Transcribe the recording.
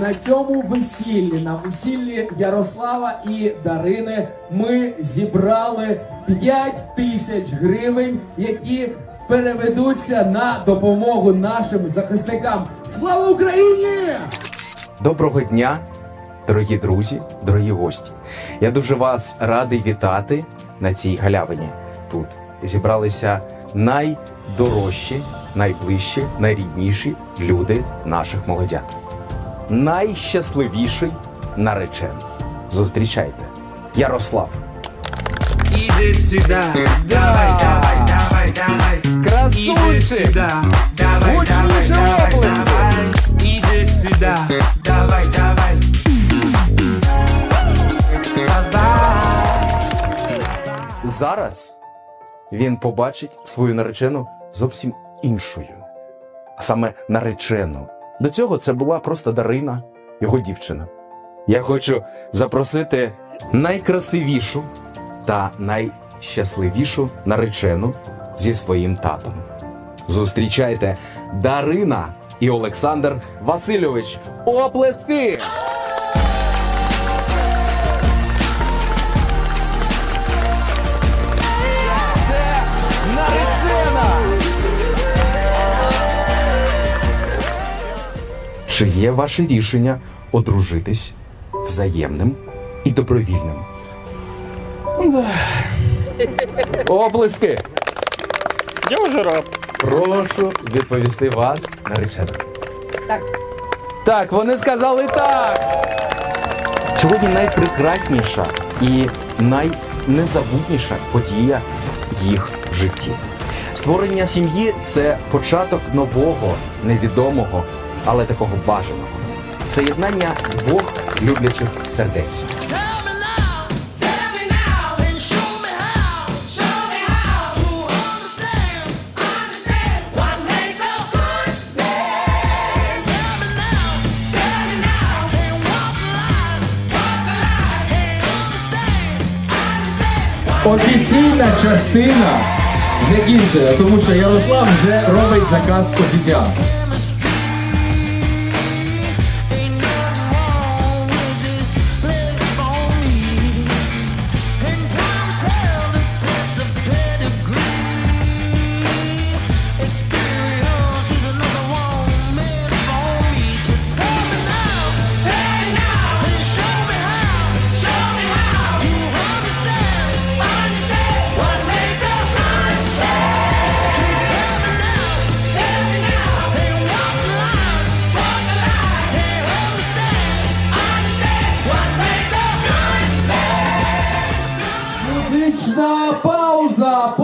На цьому весіллі, на весіллі Ярослава і Дарини, ми зібрали 5 тисяч гривень, які переведуться на допомогу нашим захисникам. Слава Україні! Доброго дня, дорогі друзі, дорогі гості. Я дуже вас радий вітати на цій галявині. Тут зібралися найдорожчі, найближчі, найрідніші люди наших молодят. Найщасливіший наречений. Зустрічайте, Ярослав. Иди сюда, давай, давай, давай, давай. Красунчик! давай, Гучніше давай, давай, оплески. давай. Иди сюда, давай, давай. Зараз він побачить свою наречену зовсім іншою, а саме наречену. До цього це була просто Дарина, його дівчина. Я хочу запросити найкрасивішу та найщасливішу наречену зі своїм татом. Зустрічайте Дарина і Олександр Васильович. Оплески! Чи є ваше рішення одружитись взаємним і добровільним? Оплески! Я вже раб. Прошу відповісти вас, наречена. Так. Так, вони сказали так. Сьогодні найпрекрасніша і найнезабутніша подія в їх житті. Створення сім'ї це початок нового, невідомого, але такого бажаного. Це єднання двох люблячих сердець. Tell me now, tell me now, and show me how, da pausa.